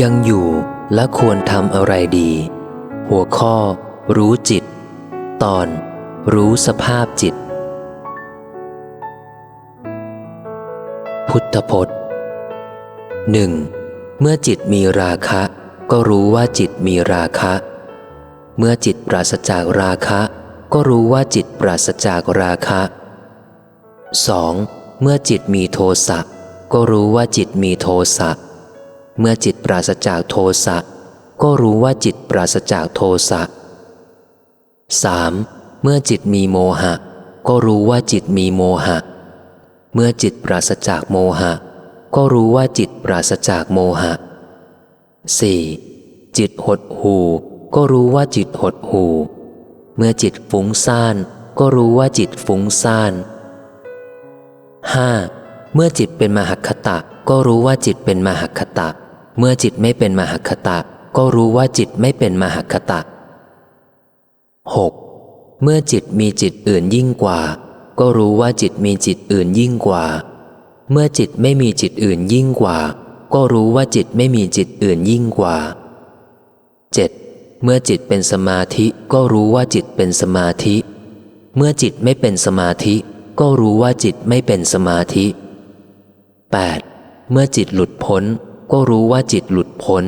ยังอยู่และควรทำอะไรดี หัวข้อ รู้จิต ตอน รู้สภาพจิต พุทธพจน์หนึ่งเมื่อจิตมีราคะ ก็รู้ว่าจิตมีราคะ เมื่อจิตปราศจากราคะ ก็รู้ว่าจิตปราศจากราคะ 2. เมื่อจิตมีโทสะก็รู้ว่าจิตมีโทสะ เมื่อจิตปราศจากโทสะก็รู้ว่าจิตปราศจากโทสะ 3. เมื่อจิตมีโมหะ ก็รู้ว่าจิตมีโมหะ เมื่อจิตปราศจากโมหะ ก็รู้ว่าจิตปราศจากโมหะ 4. จิตหดหูก็รู้ว่าจิตหดหู เมื่อจิตฟุ้งซ่าน ก็รู้ว่าจิตฟุ้งซ่าน 5. เมื่อจิตเป็นมหคตะ ก็รู้ว่าจิตเป็นมหคตะ เมื่อจิตไม่เป็นมหคตะ ก็รู้ว่าจิตไม่เป็นมหคตะ 6. เมื่อจิตมีจิตอื่นยิ่งกว่า ก็รู้ว่าจิตมีจิตอื่นยิ่งกว่า เมื่อจิตไม่มีจิตอื่นยิ่งกว่า ก็รู้ว่าจิตไม่มีจิตอื่นยิ่งกว่า 7. เมื่อจิตเป็นสมาธิก็รู้ว่าจิตเป็นสมาธิ เมื่อจิตไม่เป็นสมาธิ ก็รู้ว่าจิตไม่เป็นสมาธิ 8. เมื่อจิตหลุดพ้น ก็รู้ว่าจิตหลุดพ้น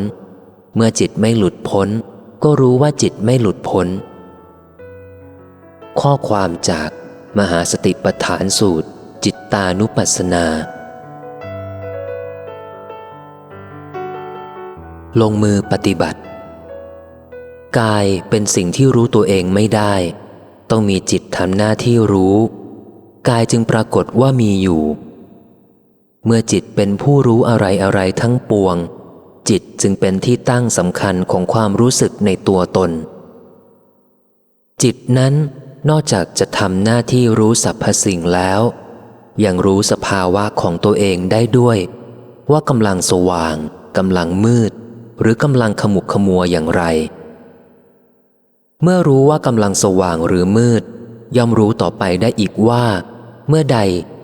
เมื่อจิตไม่หลุดพ้น ก็รู้ว่าจิตไม่หลุดพ้น ข้อความจากมหาสติปัฏฐานสูตร จิตตานุปัสสนา ลงมือปฏิบัติ กายเป็นสิ่งที่รู้ตัวเองไม่ได้ ต้องมีจิตทำหน้าที่รู้ กายจึงปรากฏว่ามีอยู่ เมื่อจิตเป็นผู้รู้อะไรอะไรทั้งปวง จิตจึงเป็นที่ตั้งสำคัญของความรู้สึกในตัวตน จิตนั้นนอกจากจะทำหน้าที่รู้สรรพสิ่งแล้ว ยังรู้สภาวะของตัวเองได้ด้วย ว่ากำลังสว่างกำลังมืด หรือกำลังขมุกขมัวอย่างไร เมื่อรู้ว่ากำลังสว่างหรือมืด ย่อมรู้ต่อไปได้อีกว่า เมื่อใด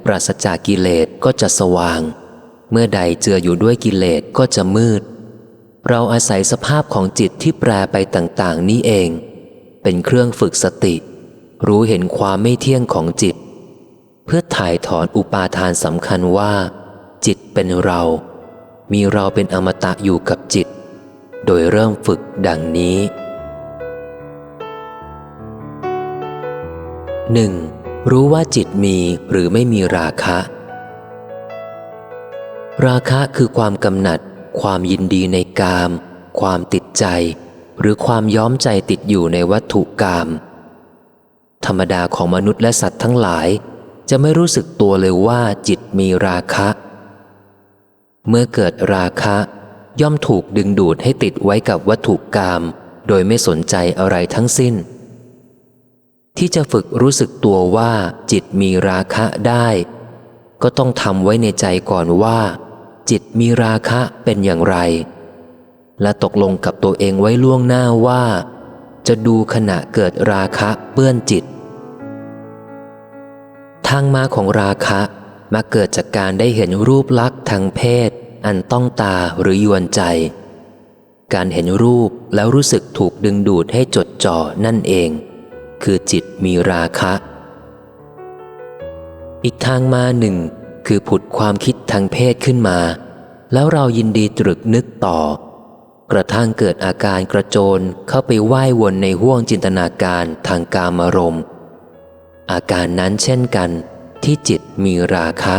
ปราศจากกิเลสก็จะสว่าง เมื่อใดเจืออยู่ด้วยกิเลสก็จะมืด เราอาศัยสภาพของจิตที่แปรไปต่างๆ นี้เอง เป็นเครื่องฝึกสติ รู้เห็นความไม่เที่ยงของจิต เพื่อถ่ายถอนอุปาทานสำคัญว่า จิตเป็นเรา มีเราเป็นอมตะอยู่กับจิต โดยเริ่มฝึกดังนี้ หนึ่งรู้ว่าจิตมีหรือไม่มีราคะ ราคะคือความกำหนัด ความยินดีในกาม ความติดใจ หรือความย้อมใจติดอยู่ในวัตถุกาม ธรรมดาของมนุษย์และสัตว์ทั้งหลาย จะไม่รู้สึกตัวเลยว่าจิตมีราคะ เมื่อเกิดราคะย่อมถูกดึงดูดให้ติดไว้กับวัตถุกาม โดยไม่สนใจอะไรทั้งสิ้น ที่จะฝึกรู้สึกตัวว่าจิตมีราคะได้ ก็ต้องทำไว้ในใจก่อนว่า จิตมีราคะเป็นอย่างไร และตกลงกับตัวเองไว้ล่วงหน้าว่า จะดูขณะเกิดราคะเปื้อนจิต ทางมาของราคะมาเกิดจากการได้เห็นรูปลักษณ์ทางเพศ อันต้องตาหรือยวนใจ การเห็นรูปแล้วรู้สึกถูกดึงดูดให้จดจ่อนั่นเอง คือจิตมีราคะ อีกทางมาหนึ่ง คือผุดความคิดทางเพศขึ้นมา แล้วเรายินดีตรึกนึกต่อ กระทั่งเกิดอาการกระโจนเข้าไปไหว้วนในห้วงจินตนาการทางกามารมณ์ อาการนั้นเช่นกัน ที่จิตมีราคะ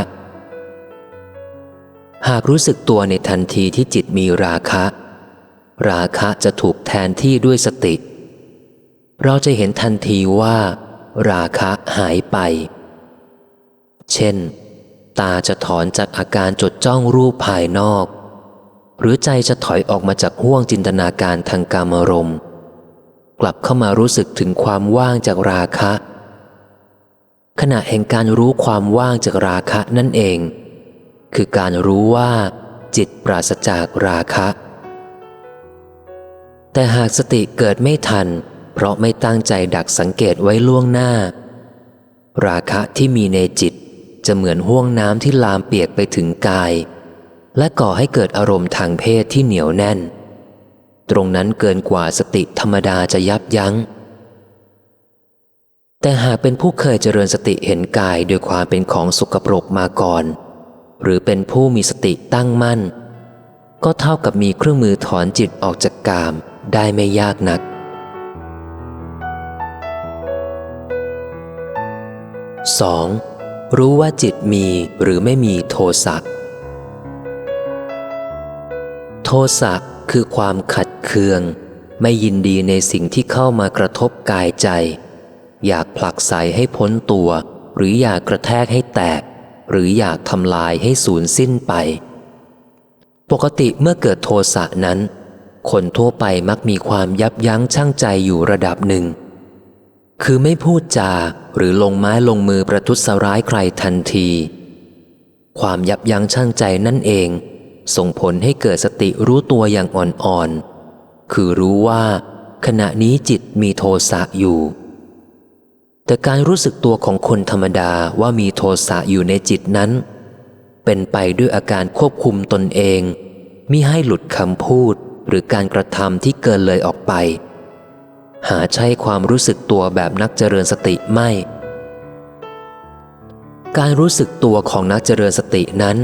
หากรู้สึกตัวในทันทีที่จิตมีราคะ ราคะจะถูกแทนที่ด้วยสติ เราจะเห็นทันทีว่า ราคะหายไป เช่น ตาจะถอนจากอาการจดจ้องรูปภายนอก หรือใจจะถอยออกมาจากห่วงจินตนาการทางกามรมกลับเข้ามารู้สึกถึงความว่างจากราคะ ขณะแห่งการรู้ความว่างจากราคะนั่นเอง คือการรู้ว่า จิตปราศจากราคะ แต่หากสติเกิดไม่ทัน เพราะไม่ตั้งใจดักสังเกตไว้ล่วงหน้า ราคะที่มีในจิตจะเหมือนห่วงน้ำที่ลามเปียกไปถึงกาย และก่อให้เกิดอารมณ์ทางเพศที่เหนียวแน่น ตรงนั้นเกินกว่าสติธรรมดาจะยับยัง้ง แต่หากเป็นผู้เคยเจริญสติเห็นกายโดยความเป็นของสุกปรกมาก่อน หรือเป็นผู้มีสติตั้งมั่น ก็เท่ากับมีเครื่องมือถอนจิตออกจากกามได้ไม่ยากนัก 2. รู้ว่าจิตมีหรือไม่มีโทสะ โทสะคือความขัดเคือง ไม่ยินดีในสิ่งที่เข้ามากระทบกายใจ อยากผลักใสให้พ้นตัว หรืออยากกระแทกให้แตก หรืออยากทำลายให้สูญสิ้นไป ปกติเมื่อเกิดโทสะนั้น คนทั่วไปมักมีความยับยั้งชั่งใจอยู่ระดับหนึ่ง คือไม่พูดจาหรือลงไม้ลงมือประทุษร้ายใครทันที ความยับยั้งชั่งใจนั่นเอง ส่งผลให้เกิดสติรู้ตัวอย่างอ่อนๆ คือรู้ว่า ขณะนี้จิตมีโทสะอยู่ แต่การรู้สึกตัวของคนธรรมดาว่ามีโทสะอยู่ในจิตนั้น เป็นไปด้วยอาการควบคุมตนเองมิให้หลุดคำพูดหรือการกระทำที่เกินเลยออกไป หาใช่ความรู้สึกตัวแบบนักเจริญสติไม่ การรู้สึกตัวของนักเจริญสตินั้น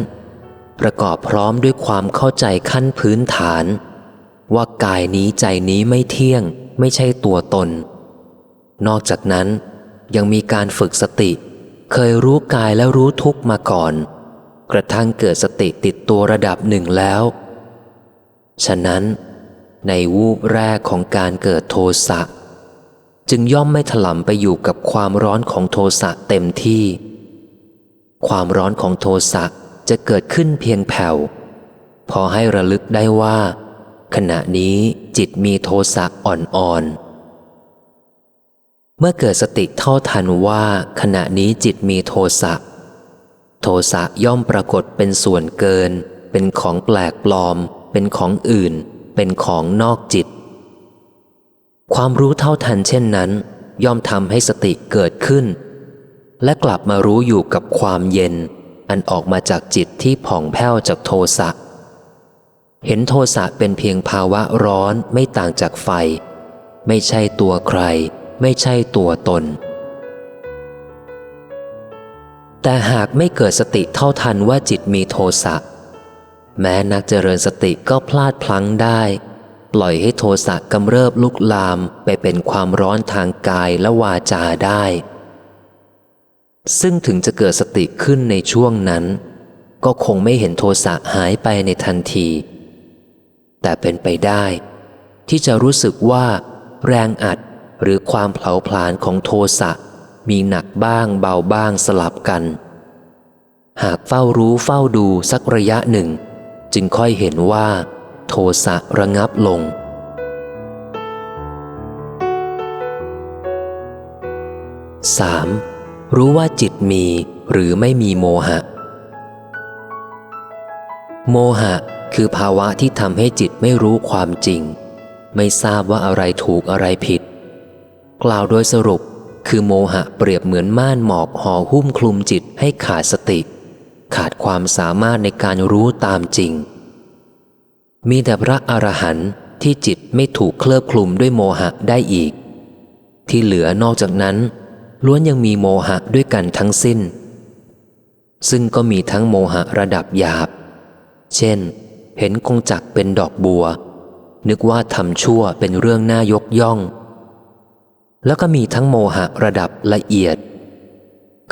ประกอบพร้อมด้วยความเข้าใจขั้นพื้นฐาน ว่ากายนี้ใจนี้ไม่เที่ยง ไม่ใช่ตัวตน นอกจากนั้นยังมีการฝึกสติ เคยรู้กายและรู้ทุกมาก่อน กระทั่งเกิดสติติดตัวระดับหนึ่งแล้ว ฉะนั้น ในวูบแรกของการเกิดโทสะ จึงย่อมไม่ถลำไปอยู่กับความร้อนของโทสะเต็มที่ ความร้อนของโทสะจะเกิดขึ้นเพียงแผ่ว พอให้ระลึกได้ว่า ขณะนี้จิตมีโทสะอ่อนๆ เมื่อเกิดสติเท่าทันว่าขณะนี้จิตมีโทสะ โทสะย่อมปรากฏเป็นส่วนเกิน เป็นของแปลกปลอม เป็นของอื่น เป็นของนอกจิต ความรู้เท่าทันเช่นนั้น ย่อมทำให้สติเกิดขึ้น และกลับมารู้อยู่กับความเย็น อันออกมาจากจิตที่ผ่องแผ้วจากโทสะ เห็นโทสะเป็นเพียงภาวะร้อนไม่ต่างจากไฟ ไม่ใช่ตัวใคร ไม่ใช่ตัวตน แต่หากไม่เกิดสติเท่าทันว่าจิตมีโทสะ แม้นักเจริญสติก็พลาดพลั้งได้ ปล่อยให้โทสะกำเริบลุกลามไปเป็นความร้อนทางกายและวาจาได้ ซึ่งถึงจะเกิดสติขึ้นในช่วงนั้น ก็คงไม่เห็นโทสะหายไปในทันที แต่เป็นไปได้ ที่จะรู้สึกว่า แรงอัดหรือความเผาผลาญของโทสะมีหนักบ้างเบาบ้างสลับกัน หากเฝ้ารู้เฝ้าดูสักระยะหนึ่ง จึงค่อยเห็นว่า โทสะระงับลง 3. รู้ว่าจิตมีหรือไม่มีโมหะ โมหะคือภาวะที่ทำให้จิตไม่รู้ความจริง ไม่ทราบว่าอะไรถูกอะไรผิด กล่าวโดยสรุปคือโมหะเปรียบเหมือนม่านหมอกห่อหุ้มคลุมจิตให้ขาดสติ ขาดความสามารถในการรู้ตามจริง มีแต่พระอรหันต์ที่จิตไม่ถูกเคลือบคลุมด้วยโมหะได้อีก ที่เหลือนอกจากนั้น ล้วนยังมีโมหะด้วยกันทั้งสิ้น ซึ่งก็มีทั้งโมหะระดับหยาบ เช่น เห็นกงจักเป็นดอกบัว นึกว่าทำชั่วเป็นเรื่องน่ายกย่อง แล้วก็มีทั้งโมหะระดับละเอียด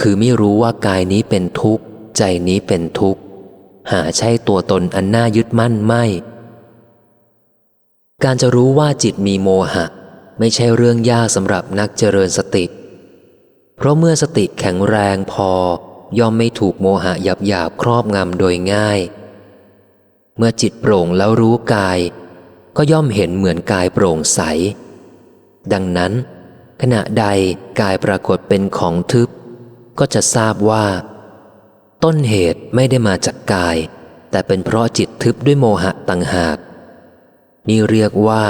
คือไม่รู้ว่ากายนี้เป็นทุกข์ ใจนี้เป็นทุกข์หาใช่ตัวตนอันน่ายึดมั่นไม่ การจะรู้ว่าจิตมีโมหะ ไม่ใช่เรื่องยากสำหรับนักเจริญสติ เพราะเมื่อสติแข็งแรงพอย่อมไม่ถูกโมหะหยาบหยาบครอบงำโดยง่าย เมื่อจิตโปร่งแล้วรู้กาย ก็ย่อมเห็นเหมือนกายโปร่งใส ดังนั้น ขณะใดกายปรากฏเป็นของทึบ ก็จะทราบว่า ต้นเหตุไม่ได้มาจากกาย แต่เป็นเพราะจิตทึบด้วยโมหะต่างหาก นี่เรียกว่า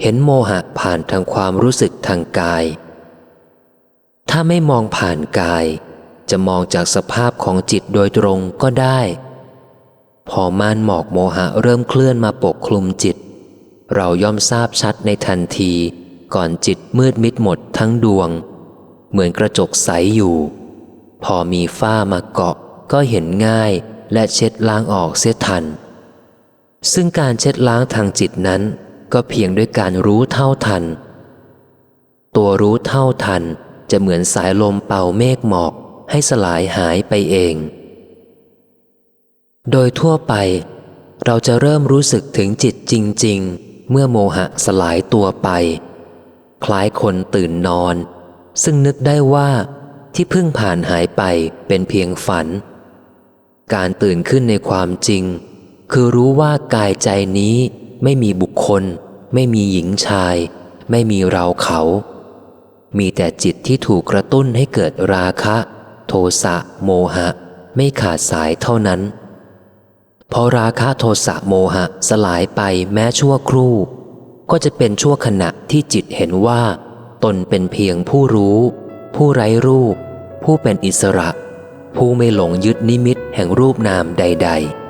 เห็นโมหะผ่านทางความรู้สึกทางกาย ถ้าไม่มองผ่านกาย จะมองจากสภาพของจิตโดยตรงก็ได้ พอม่านหมอกโมหะเริ่มเคลื่อนมาปกคลุมจิต เราย่อมทราบชัดในทันที ก่อนจิตมืดมิดหมดทั้งดวง เหมือนกระจกใสอยู่ พอมีฝ้ามาเกาะก็เห็นง่ายและเช็ดล้างออกเสียทัน ซึ่งการเช็ดล้างทางจิตนั้น ก็เพียงด้วยการรู้เท่าทัน ตัวรู้เท่าทันจะเหมือนสายลมเป่าเมฆหมอกให้สลายหายไปเอง โดยทั่วไป เราจะเริ่มรู้สึกถึงจิตจริง ๆ เมื่อโมหะสลายตัวไป คล้ายคนตื่นนอน ซึ่งนึกได้ว่าที่เพิ่งผ่านหายไปเป็นเพียงฝัน การตื่นขึ้นในความจริง คือรู้ว่ากายใจนี้ไม่มีบุคคล ไม่มีหญิงชาย ไม่มีเราเขา มีแต่จิตที่ถูกกระตุ้นให้เกิดราคะ โทสะโมหะ ไม่ขาดสายเท่านั้น พอราคะโทสะโมหะสลายไปแม้ชั่วครู่ ก็จะเป็นชั่วขณะที่จิตเห็นว่า ตนเป็นเพียงผู้รู้ ผู้ไร้รูป ผู้เป็นอิสระ ผู้ไม่หลงยึดนิมิตแห่งรูปนามใด ๆ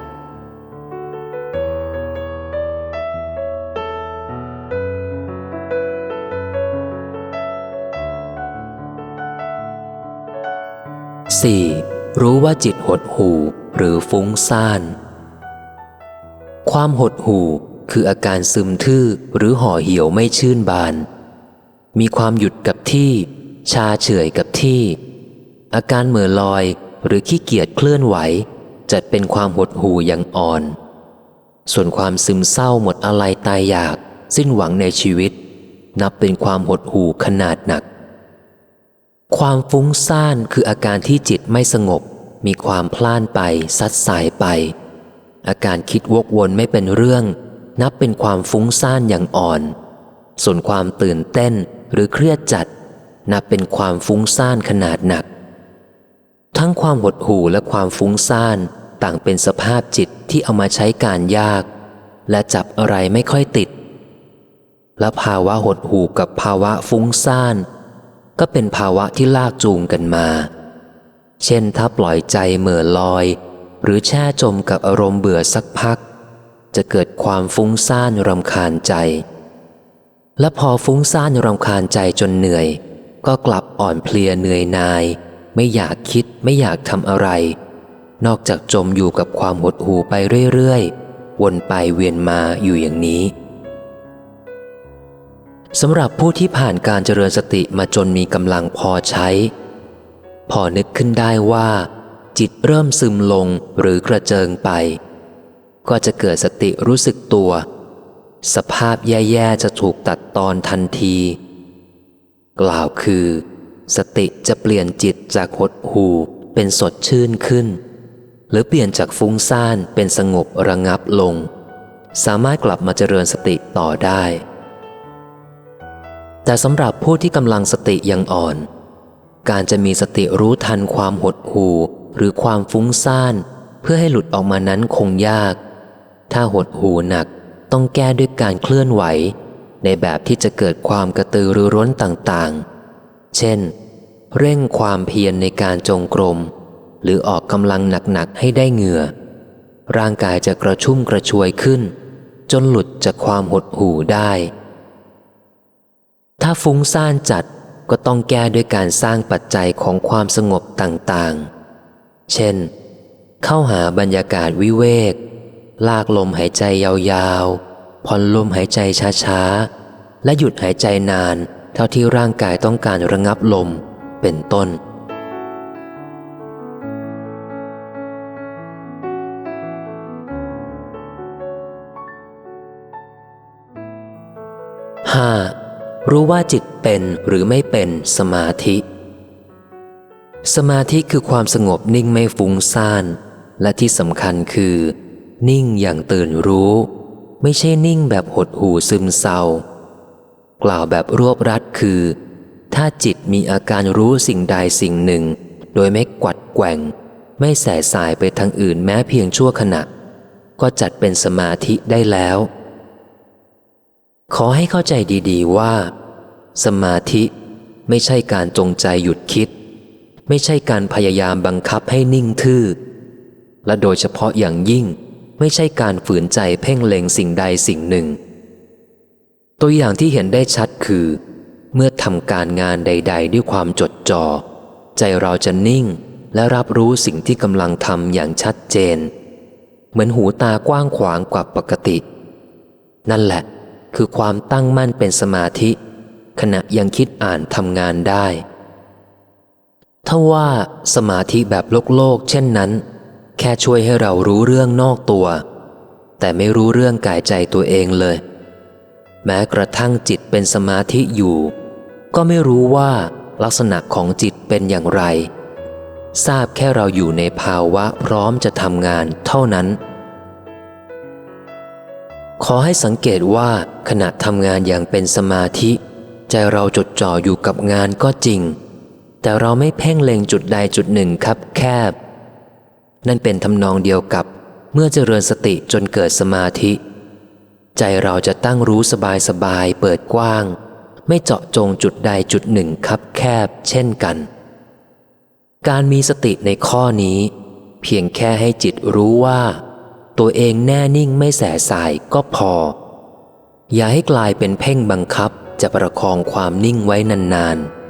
4. รู้ว่าจิตหดหู่หรือฟุ้งซ่าน ความหดหู่คืออาการซึมทื่อหรือห่อเหี่ยวไม่ชื่นบาน มีความหยุดกับที่ ชาเฉยกับที่ อาการเหม่อลอยหรือขี้เกียจเคลื่อนไหว จัดเป็นความหดหู่อย่างอ่อน ส่วนความซึมเศร้าหมดอะไรตายอยาก สิ้นหวังในชีวิต นับเป็นความหดหู่ขนาดหนัก ความฟุ้งซ่านคืออาการที่จิตไม่สงบ มีความพล่านไปซัดสายไป อาการคิดวกวนไม่เป็นเรื่อง นับเป็นความฟุ้งซ่านอย่างอ่อน ส่วนความตื่นเต้นหรือเครียดจัด นับเป็นความฟุ้งซ่านขนาดหนัก ทั้งความหดหู่และความฟุ้งซ่านต่างเป็นสภาพจิตที่เอามาใช้การยาก และจับอะไรไม่ค่อยติด และภาวะหดหู่กับภาวะฟุ้งซ่าน ก็เป็นภาวะที่ลากจูงกันมา เช่นถ้าปล่อยใจเหม่อลอย หรือแช่จมกับอารมณ์เบื่อสักพัก จะเกิดความฟุ้งซ่านรำคาญใจ และพอฟุ้งซ่านรำคาญใจจนเหนื่อย ก็กลับอ่อนเพลียเหนื่อยนาย ไม่อยากคิดไม่อยากทำอะไร นอกจากจมอยู่กับความหดหู่ไปเรื่อยๆ วนไปเวียนมาอยู่อย่างนี้ สำหรับผู้ที่ผ่านการเจริญสติมาจนมีกำลังพอใช้ พอนึกขึ้นได้ว่า จิตเริ่มซึมลงหรือกระเจิงไป ก็จะเกิดสติรู้สึกตัว สภาพแย่ๆจะถูกตัดตอนทันที กล่าวคือ สติจะเปลี่ยนจิตจากหดหูเป็นสดชื่นขึ้น หรือเปลี่ยนจากฟุ้งซ่านเป็นสงบระงับลง สามารถกลับมาเจริญสติต่อได้ แต่สำหรับผู้ที่กำลังสติยังอ่อน การจะมีสติรู้ทันความหดหู่หรือความฟุ้งซ่าน เพื่อให้หลุดออกมานั้นคงยาก ถ้าหดหูหนักต้องแก้ด้วยการเคลื่อนไหว ในแบบที่จะเกิดความกระตือรือร้นต่างๆ เช่น เร่งความเพียรในการจงกรม หรือออกกำลังหนักๆให้ได้เหงื่อ ร่างกายจะกระชุ่มกระชวยขึ้น จนหลุดจากความหดหู่ได้ ถ้าฟุ้งซ่านจัดก็ต้องแก้ด้วยการสร้างปัจจัยของความสงบต่างๆ เช่น เข้าหาบรรยากาศวิเวก ลากลมหายใจยาวๆ ผ่อนลมหายใจช้าๆ และหยุดหายใจนานเท่าที่ร่างกายต้องการระงับลม เป็นต้น 5. รู้ว่าจิตเป็นหรือไม่เป็นสมาธิ สมาธิคือความสงบนิ่งไม่ฟุ้งซ่าน และที่สำคัญคือ นิ่งอย่างตื่นรู้ ไม่ใช่นิ่งแบบหดหูซึมเศร้ากล่าวแบบรวบรัดคือ ถ้าจิตมีอาการรู้สิ่งใดสิ่งหนึ่ง โดยไม่กวัดแกว่ง ไม่แส่สายไปทางอื่นแม้เพียงชั่วขณะ ก็จัดเป็นสมาธิได้แล้ว ขอให้เข้าใจดีๆว่า สมาธิไม่ใช่การจงใจหยุดคิด ไม่ใช่การพยายามบังคับให้นิ่งทื่อ และโดยเฉพาะอย่างยิ่งไม่ใช่การฝืนใจเพ่งเล็งสิ่งใดสิ่งหนึ่ง ตัวอย่างที่เห็นได้ชัดคือ เมื่อทำการงานใด ๆ ด้วยความจดจ่อ ใจเราจะนิ่งและรับรู้สิ่งที่กำลังทำอย่างชัดเจน เหมือนหูตากว้างขวางกว่าปกติ นั่นแหละ คือความตั้งมั่นเป็นสมาธิ ขณะยังคิดอ่านทำงานได้ ถ้าว่าสมาธิแบบโลกโลก เช่นนั้น แค่ช่วยให้เรารู้เรื่องนอกตัว แต่ไม่รู้เรื่องกายใจตัวเองเลย แม้กระทั่งจิตเป็นสมาธิอยู่ ก็ไม่รู้ว่าลักษณะของจิตเป็นอย่างไร ทราบแค่เราอยู่ในภาวะพร้อมจะทำงานเท่านั้น ขอให้สังเกตว่าขณะทำงานอย่างเป็นสมาธิ ใจเราจดจ่ออยู่กับงานก็จริง แต่เราไม่เพ่งเล็งจุดใดจุดหนึ่งครับแคบ นั่นเป็นทำนองเดียวกับ เมื่อเจริญสติจนเกิดสมาธิ ใจเราจะตั้งรู้สบายสบายเปิดกว้าง ไม่เจาะจงจุดใดจุดหนึ่งครับแคบ เช่นกัน การมีสติในข้อนี้ เพียงแค่ให้จิตรู้ว่า ตัวเองแน่นิ่งไม่แสสายก็พอ อย่าให้กลายเป็นเพ่งบังคับจะประคองความนิ่งไว้นานๆ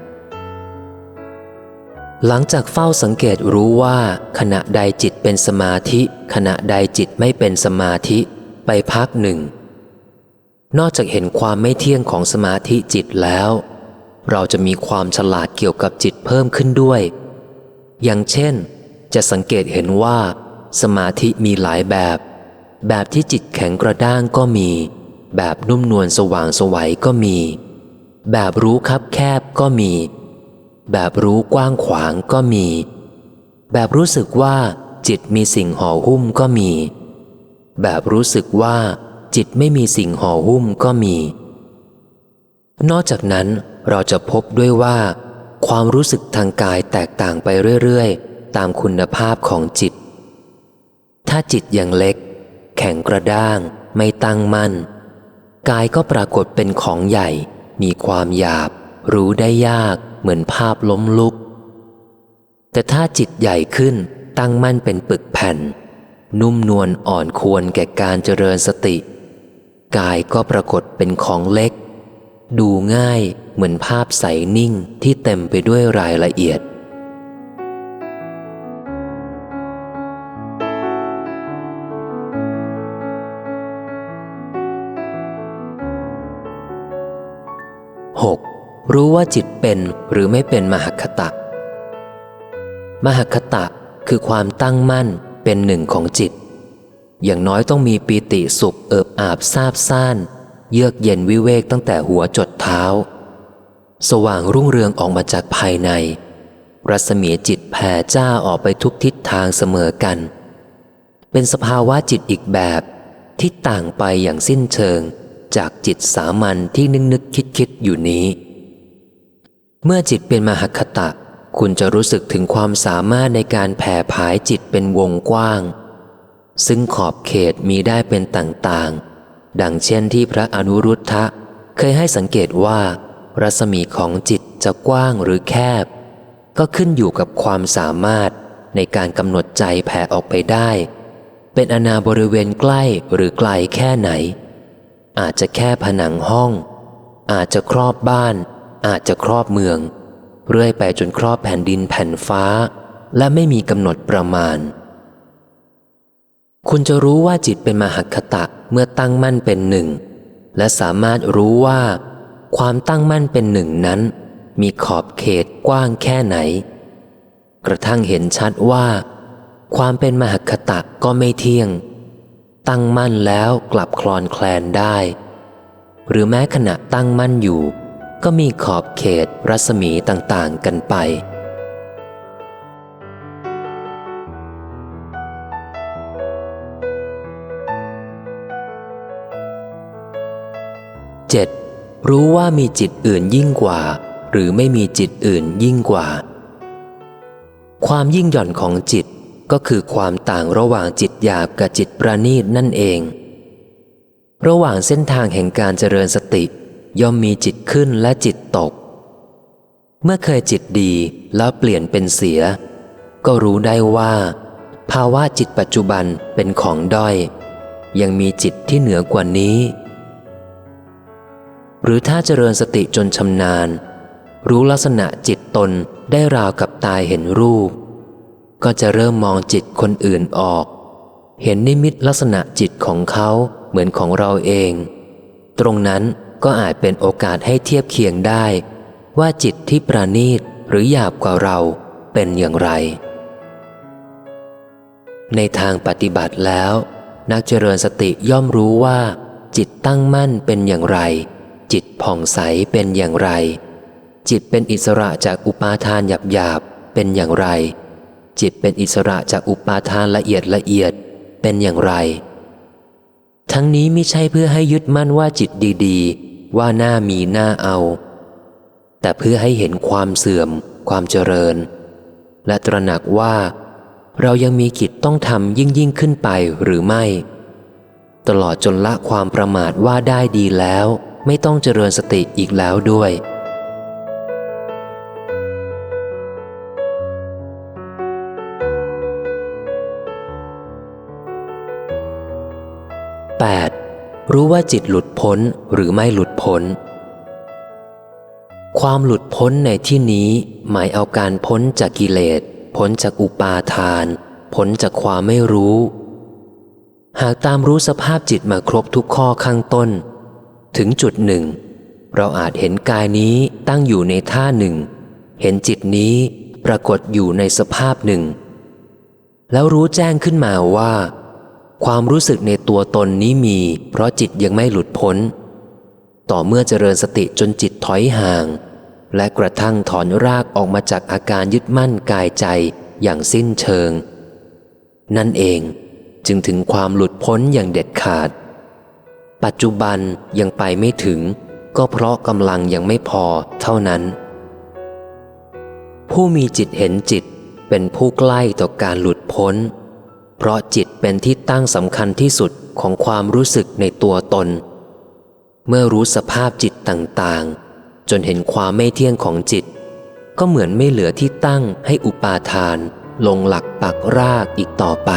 หลังจากเฝ้าสังเกตรู้ว่า ขณะใดจิตเป็นสมาธิ ขณะใดจิตไม่เป็นสมาธิไปพักหนึ่ง นอกจากเห็นความไม่เที่ยงของสมาธิจิตแล้ว เราจะมีความฉลาดเกี่ยวกับจิตเพิ่มขึ้นด้วย อย่างเช่น จะสังเกตเห็นว่า สมาธิมีหลายแบบ แบบที่จิตแข็งกระด้างก็มี แบบนุ่มนวลสว่างสวัยก็มี แบบรู้คับแคบก็มี แบบรู้กว้างขวางก็มี แบบรู้สึกว่าจิตมีสิ่งห่อหุ้มก็มี แบบรู้สึกว่าจิตไม่มีสิ่งห่อหุ้มก็มี นอกจากนั้นเราจะพบด้วยว่า ความรู้สึกทางกายแตกต่างไปเรื่อย ๆ ตามคุณภาพของจิต ถ้าจิตยังเล็ก แข็งกระด้าง ไม่ตั้งมั่น กายก็ปรากฏเป็นของใหญ่ มีความหยาบ รู้ได้ยากเหมือนภาพล้มลุก แต่ถ้าจิตใหญ่ขึ้นตั้งมั่นเป็นปึกแผ่น นุ่มนวลอ่อนควรแก่การเจริญสติ กายก็ปรากฏเป็นของเล็ก ดูง่ายเหมือนภาพใสนิ่งที่เต็มไปด้วยรายละเอียด รู้ว่าจิตเป็นหรือไม่เป็นมหคตะ มหคตะคือความตั้งมั่นเป็นหนึ่งของจิต อย่างน้อยต้องมีปีติสุขเอิบอาบซาบซ่าน เยือกเย็นวิเวกตั้งแต่หัวจดเท้า สว่างรุ่งเรืองออกมาจากภายใน รัศมีจิตแผ่จ้าออกไปทุกทิศทางเสมอกัน เป็นสภาวะจิตอีกแบบที่ต่างไปอย่างสิ้นเชิงจากจิตสามัญที่นึกนึกคิดคิดอยู่นี้ เมื่อจิตเป็นมหคตะ คุณจะรู้สึกถึงความสามารถในการแผ่ผายจิตเป็นวงกว้าง ซึ่งขอบเขตมีได้เป็นต่างๆ ดังเช่นที่พระอนุรุทธะเคยให้สังเกตว่า รัศมีของจิตจะกว้างหรือแคบ ก็ขึ้นอยู่กับความสามารถในการกำหนดใจแผ่ออกไปได้ เป็นอนาบริเวณใกล้หรือไกลแค่ไหน อาจจะแค่ผนังห้อง อาจจะครอบบ้าน อาจจะครอบเมือง เรื่อยไปจนครอบแผ่นดินแผ่นฟ้า และไม่มีกำหนดประมาณ คุณจะรู้ว่าจิตเป็นมหคตะเมื่อตั้งมั่นเป็นหนึ่ง และสามารถรู้ว่า ความตั้งมั่นเป็นหนึ่งนั้น มีขอบเขตกว้างแค่ไหน กระทั่งเห็นชัดว่า ความเป็นมหคตะก็ไม่เที่ยง ตั้งมั่นแล้วกลับคลอนแคลนได้ หรือแม้ขณะตั้งมั่นอยู่ ก็มีขอบเขตรัศมีต่างๆกันไป 7. รู้ว่ามีจิตอื่นยิ่งกว่า หรือไม่มีจิตอื่นยิ่งกว่า ความยิ่งหย่อนของจิตก็คือความต่างระหว่างจิตหยาบกับจิตประณีตนั่นเอง ระหว่างเส้นทางแห่งการเจริญสติ ย่อมมีจิตขึ้นและจิตตก เมื่อเคยจิตดีแล้วเปลี่ยนเป็นเสีย ก็รู้ได้ว่า ภาวะจิตปัจจุบันเป็นของด้อย ยังมีจิตที่เหนือกว่านี้ หรือถ้าเจริญสติจนชำนาญ รู้ลักษณะจิตตนได้ราวกับตายเห็นรูป ก็จะเริ่มมองจิตคนอื่นออก เห็นนิมิตลักษณะจิตของเขาเหมือนของเราเอง ตรงนั้น ก็อาจเป็นโอกาสให้เทียบเคียงได้ ว่าจิตที่ประณีตหรือหยาบกว่าเราเป็นอย่างไร ในทางปฏิบัติแล้ว นักเจริญสติย่อมรู้ว่า จิตตั้งมั่นเป็นอย่างไร จิตผ่องใสเป็นอย่างไร จิตเป็นอิสระจากอุปาทานหยาบหยาบเป็นอย่างไร จิตเป็นอิสระจากอุปาทานละเอียดละเอียดเป็นอย่างไร ทั้งนี้ไม่ใช่เพื่อให้ยึดมั่นว่าจิตดีๆ ว่าหน้ามีหน้าเอา แต่เพื่อให้เห็นความเสื่อม ความเจริญ และตระหนักว่า เรายังมีกิจต้องทำยิ่งยิ่งขึ้นไปหรือไม่ ตลอดจนละความประมาทว่าได้ดีแล้ว ไม่ต้องเจริญสติอีกแล้วด้วย 8. รู้ว่าจิตหลุดพ้นหรือไม่หลุดพ้น ความหลุดพ้นในที่นี้หมายเอาการพ้นจากกิเลส พ้นจากอุปาทาน พ้นจากความไม่รู้ หากตามรู้สภาพจิตมาครบทุกข้อข้างต้น ถึงจุดหนึ่ง เราอาจเห็นกายนี้ตั้งอยู่ในท่าหนึ่ง เห็นจิตนี้ปรากฏอยู่ในสภาพหนึ่ง แล้วรู้แจ้งขึ้นมาว่า ความรู้สึกในตัวตนนี้มี เพราะจิตยังไม่หลุดพ้น ต่อเมื่อเจริญสติจนจิตถอยห่าง และกระทั่งถอนรากออกมาจากอาการยึดมั่นกายใจอย่างสิ้นเชิง นั่นเองจึงถึงความหลุดพ้นอย่างเด็ดขาด ปัจจุบันยังไปไม่ถึง ก็เพราะกำลังยังไม่พอเท่านั้น ผู้มีจิตเห็นจิตเป็นผู้ใกล้ต่อการหลุดพ้น เพราะจิตเป็นที่ตั้งสำคัญที่สุดของความรู้สึกในตัวตน เมื่อรู้สภาพจิตต่างๆ จนเห็นความไม่เที่ยงของจิต ก็เหมือนไม่เหลือที่ตั้งให้อุปาทาน ลงหลักปักรากอีกต่อไป